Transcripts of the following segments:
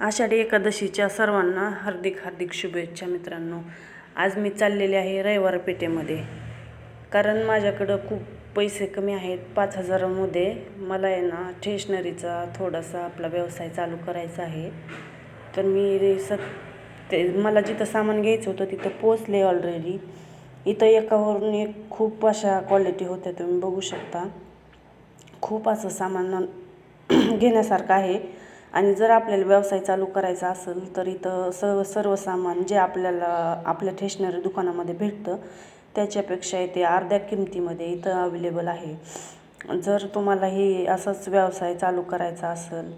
आषाढी एकादशीच्या सर्वांना हार्दिक हार्दिक शुभेच्छा मित्रांनो. आज मी चाललेले आहे रविवार पेठेमध्ये. कारण माझ्याकडं खूप पैसे कमी आहेत. पाच हजारामध्ये मला आहे ना स्टेशनरीचा थोडासा आपला व्यवसाय चालू करायचा आहे. तर मी स ते मला जिथं सामान घ्यायचं होतं तिथं पोचले ऑलरेडी इथं एकावरून एक खूप अशा क्वालिटी होत्या तुम्ही बघू शकता. खूप असं सामान घेण्यासारखं आहे. आणि जर आपल्याला व्यवसाय चालू करायचा असेल तर इथं सर्व सर्व सामान जे आपल्याला आपल्या स्टेशनरी दुकानामध्ये भेटतं त्याच्यापेक्षा इथे अर्ध्या किमतीमध्ये इथं अवेलेबल आहे. जर तुम्हाला हे असाच व्यवसाय चालू करायचा असेल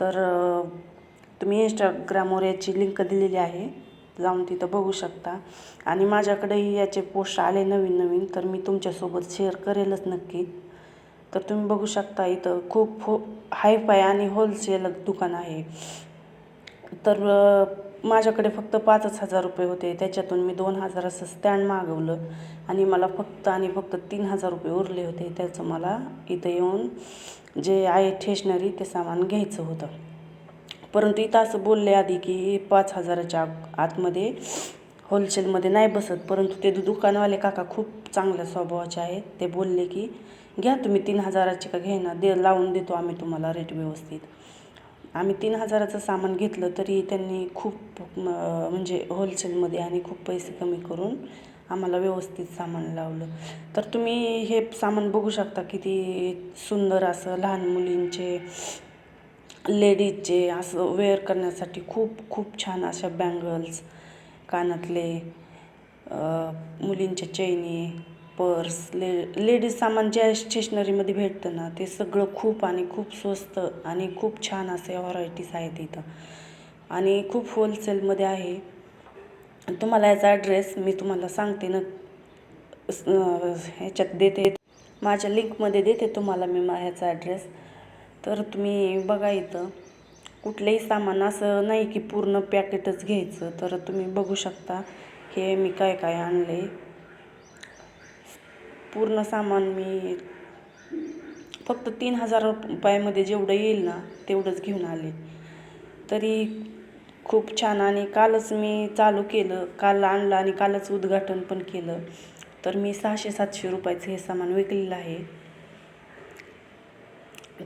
तर तुम्ही इंस्टाग्रामवर याची लिंक दिलेली आहे. जाऊन तिथं बघू शकता. आणि माझ्याकडेही याचे पोस्ट आले नवीन नवीन तर मी तुमच्यासोबत शेअर करेलच नक्की. तर तुम्ही बघू शकता इथं खूप हो हाय फाय आणि होलसेल दुकान आहे. तर माझ्याकडे फक्त पाचच हजार रुपये होते. त्याच्यातून मी दोन हजार असं स्टँड मागवलं आणि मला फक्त आणि फक्त तीन हजार रुपये उरले होते. त्याचं मला इथं येऊन जे आहे स्टेशनरी ते सामान घ्यायचं होतं. परंतु इथं असं बोलले आधी की पाच हजाराच्या आत- आतमध्ये होलसेलमध्ये नाही बसत परंतु ते दुकानवाले काका खूप चांगल्या स्वभावाचे आहेत. ते बोलले की घ्या तुम्ही तीन हजाराची का घेना दे लावून देतो आम्ही तुम्हाला रेट व्यवस्थित. आम्ही तीन हजाराचं सामान घेतलं तरी त्यांनी खूप म्हणजे होलसेलमध्ये आणि खूप पैसे कमी करून आम्हाला व्यवस्थित सामान लावलं. तर तुम्ही हे सामान बघू शकता किती सुंदर असं लहान मुलींचे लेडीजचे असं वेअर करण्यासाठी खूप खूप छान अशा बँगल्स कानातले मुलींच्या चैनी पर्स ले लेडीज सामान ज्या स्टेशनरीमध्ये भेटतं ना ते सगळं खूप आणि खूप स्वस्त आणि खूप छान असे व्हरायटीज आहेत इथं. आणि खूप होलसेलमध्ये आहे. तुम्हाला याचा ॲड्रेस मी तुम्हाला सांगते ना ह्याच्यात देते. माझ्या लिंकमध्ये देते तुम्हाला मी मा ह्याचा ॲड्रेस तर तुम्ही बघा इथं. कुठलंही सामान असं नाही की पूर्ण पॅकेटच घ्यायचं तर तुम्ही बघू शकता हे मी काय काय आणले पूर्ण सामान मी फक्त तीन हजार रुपयामध्ये जेवढं येईल ना तेवढंच घेऊन आले. तरी खूप छान आणि कालच मी चालू केलं काल आणलं आणि कालच उद्घाटन पण केलं. तर मी सहाशे सातशे रुपयाचं हे सामान विकलेलं आहे.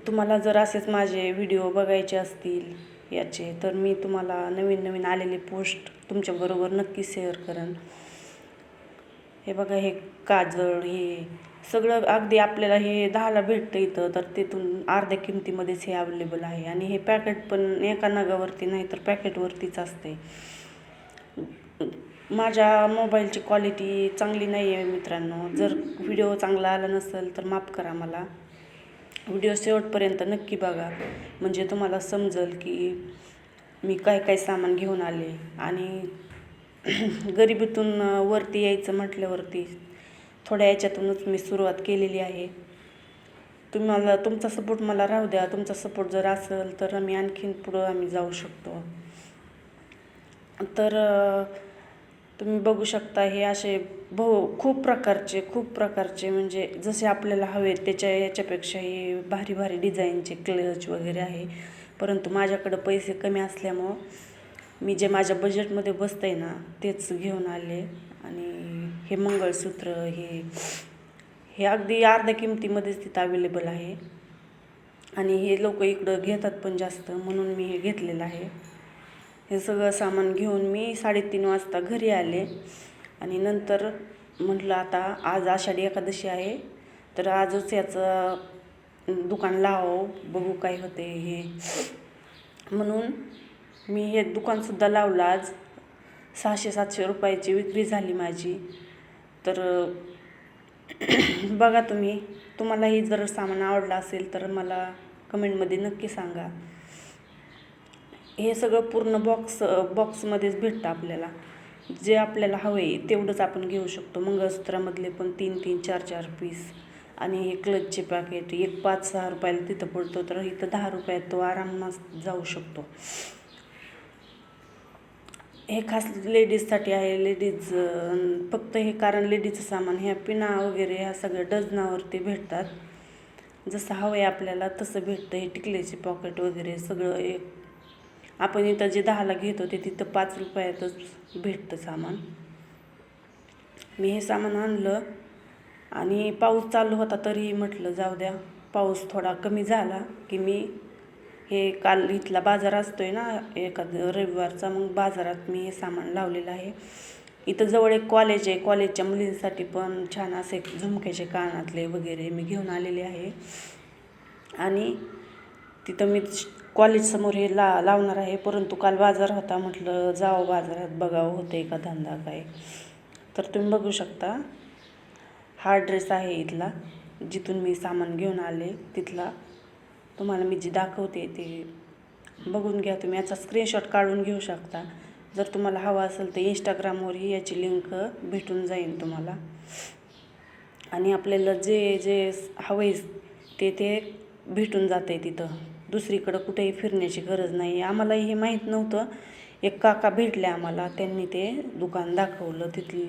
तुम्हाला जर असेच माझे व्हिडिओ बघायचे असतील याचे तर मी तुम्हाला नवीन नवीन आलेले पोस्ट तुमच्याबरोबर नक्की शेअर करेन. हे बघा हे काजळ हे सगळं अगदी आपल्याला हे दहाला भेटतं इथं तर तिथून अर्ध्या किमतीमध्येच हे अवेलेबल आहे. आणि हे पॅकेट पण एका नगावरती नाही तर पॅकेटवरतीच असते माझ्या मोबाईलची क्वालिटी चांगली नाही आहे मित्रांनो. जर व्हिडिओ चांगला आला नसेल तर माफ करा मला. व्हिडिओ शेवटपर्यंत नक्की बघा. म्हणजे तुम्हाला समजेल की मी काय काय सामान घेऊन आले आणि गरिबीतून वरती यायचं म्हटल्यावरती थोड्या याच्यातूनच मी सुरुवात केलेली आहे. तुम्हाला तुमचा सपोर्ट मला राहू द्या. तुमचा सपोर्ट जर असेल तर आम्ही आणखीन पुढं आम्ही जाऊ शकतो. तर तुम्ही बघू शकता हे असे बहु खूप प्रकारचे खूप प्रकारचे म्हणजे जसे आपल्याला हवे त्याच्या याच्यापेक्षा हे भारी भारी डिझाईनचे क्लच वगैरे आहे. परंतु माझ्याकडं पैसे कमी असल्यामुळं मी जे माझ्या बजेटमध्ये बसतं आहे ना तेच घेऊन आले. आणि हे मंगळसूत्र हे हे अगदी अर्ध्या किमतीमध्येच तिथं अवेलेबल आहे. आणि हे लोक इकडं घेतात पण जास्त म्हणून मी हे घेतलेलं आहे. हे सगळं सामान घेऊन मी साडेतीन वाजता घरी आले. आणि नंतर म्हटलं आता आज आषाढी एकादशी आहे तर आजच याचं दुकान लावो बघू काय होते हे. म्हणून मी हे दुकानसुद्धा लावलं. आज सहाशे सातशे रुपयाची विक्री झाली माझी. तर बघा तुम्ही तुम्हालाही जर सामान आवडलं असेल तर मला कमेंटमध्ये नक्की सांगा. हे सगळं पूर्ण बॉक्स बॉक्समध्येच भेटतं आपल्याला. जे आपल्याला हवं आहे तेवढंच आपण घेऊ शकतो. मंगळसूत्रामधले पण तीन तीन चार चार पीस आणि हे क्लचचे पॅकेट एक पाच सहा रुपयाला तिथं पडतो तर इथं दहा रुपयात तो आरामात जाऊ शकतो. हे खास लेडीजसाठी आहे. लेडीज फक्त हे कारण लेडीजचं सामान ह्या पिना वगैरे ह्या सगळ्या डझनावरती भेटतात. जसं हवं आहे आपल्याला तसं भेटतं. हे टिकलेचे पॉकेट वगैरे सगळं एक आपण इथं जे दहाला घेतो ते तिथं पाच रुपयातच भेटतं सामान. मी हे सामान आणलं आणि पाऊस चालू होता तरी म्हटलं जाऊ द्या पाऊस थोडा कमी झाला की मी हे काल इथला बाजार असतोय ना एखाद रविवारचा मग बाजारात मी हे सामान लावलेलं आहे. इथं जवळ एक कॉलेज आहे कॉलेजच्या मुलींसाठी पण छान असे झुमक्याचे कानातले वगैरे मी घेऊन आलेले आहे. आणि तिथं मी कॉलेजसमोर हे ला लावणार आहे. परंतु काल बाजार होता. म्हटलं जावं बाजारात बघावं होते का धंदा काय? तर तुम्ही बघू शकता. हा ड्रेस आहे इथला. जिथून मी सामान घेऊन आले तिथला. तुम्हाला मी जी दाखवते ते बघून घ्या तुम्ही. याचा स्क्रीनशॉट काढून घेऊ शकता. जर तुम्हाला हवा असेल तर इंस्टाग्रामवरही याची लिंक भेटून जाईल तुम्हाला. आणि आपल्याला जे जे हवं आहे ते ते भेटून जात आहे तिथं. दुसरीकडं कुठेही फिरण्याची गरज नाही. आम्हालाही हे माहीत नव्हतं. एक काका भेटले आम्हाला. त्यांनी ते दुकान दाखवलं तिथली.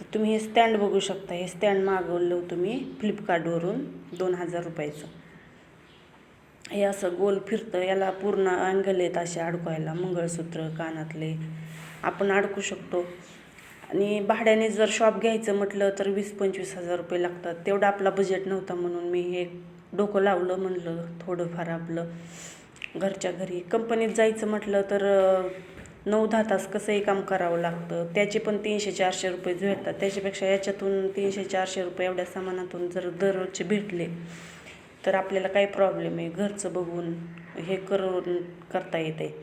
तर तुम्ही हे स्टँड बघू शकता. हे स्टँड मागवलं होतं मी फ्लिपकार्टवरून दोन हजार रुपयाचं. हे असं गोल फिरतं. याला पूर्ण अँगल येत असे अडकवायला. मंगळसूत्र कानातले. आपण अडकू शकतो. आणि भाड्याने जर शॉप घ्यायचं म्हटलं तर वीस पंचवीस हजार रुपये लागतात. तेवढं आपला बजेट नव्हता म्हणून मी हे डोकं लावलं म्हणलं थोडंफार आपलं घरच्या घरी. कंपनीत जायचं म्हटलं तर नऊ दहा तास कसंही काम करावं लागतं? त्याचे पण तीनशे चारशे रुपये भेटतात. त्याच्यापेक्षा याच्यातून तीनशे चारशे रुपये एवढ्या सामानातून जर दररोजचे भेटले तर आपल्याला काही प्रॉब्लेम आहे घरचं बघून हे करून करता येते.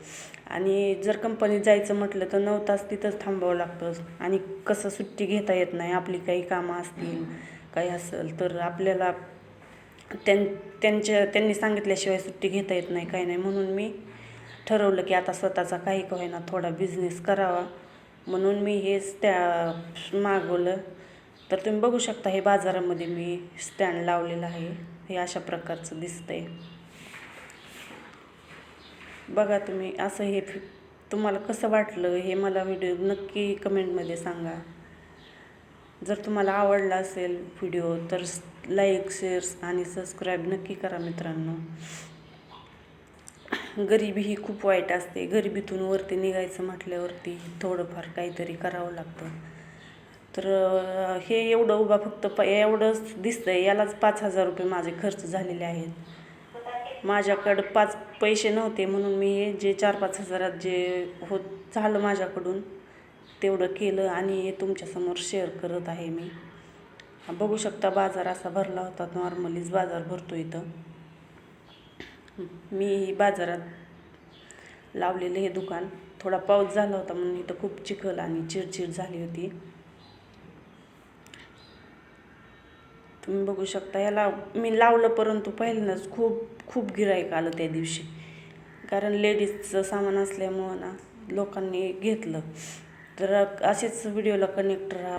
आणि जर कंपनीत जायचं म्हटलं तर नऊ तास तिथंच थांबावं लागतं. आणि कसं सुट्टी घेता येत नाही. आपली काही कामं असतील काही असेल तर आपल्याला त्यां त्यांच्या त्यांनी सांगितल्याशिवाय सुट्टी घेता येत नाही काही नाही. म्हणून मी ठरवलं की आता स्वतःचा काही का होईना थोडा बिझनेस करावा. म्हणून मी हे स्टॅ मागवलं. तर तुम्ही बघू शकता हे बाजारामध्ये मी स्टँड लावलेलं आहे. हे अशा प्रकारचं दिसतंय. बघा तुम्ही असं हे फि- तुम्हाला कसं वाटलं हे मला व्हिडिओ नक्की कमेंटमध्ये सांगा. जर तुम्हाला आवडला असेल व्हिडिओ तर लाईक शेअर्स आणि सबस्क्राईब नक्की करा मित्रांनो. गरिबी ही खूप वाईट असते. गरिबीतून वरती निघायचं म्हटल्यावरती थोडंफार काहीतरी करावं लागतं. तर हे एवढं उभा फक्त प एवढंच दिसतंय. यालाच पाच हजार रुपये माझे खर्च झालेले आहेत. माझ्याकडं पाच पैसे नव्हते म्हणून मी हे जे चार पाच हजारात जे होत झालं माझ्याकडून तेवढं केलं आणि हे तुमच्यासमोर शेअर करत आहे मी. बघू शकता बाजार असा भरला होता. नॉर्मलीच बाजार भरतो इथं. मी बाजारात लावलेलं हे दुकान. थोडा पाऊस झाला होता म्हणून इथं खूप चिखल आणि चिडचिड झाली होती. तुम्ही बघू शकता याला मी लावलं परंतु पहिल्यांदाच खूप खूप गिराईक आलं त्या दिवशी. कारण लेडीजचं सामान असल्यामुळं ना लोकांनी घेतलं. तर असेच व्हिडिओला कनेक्ट राहा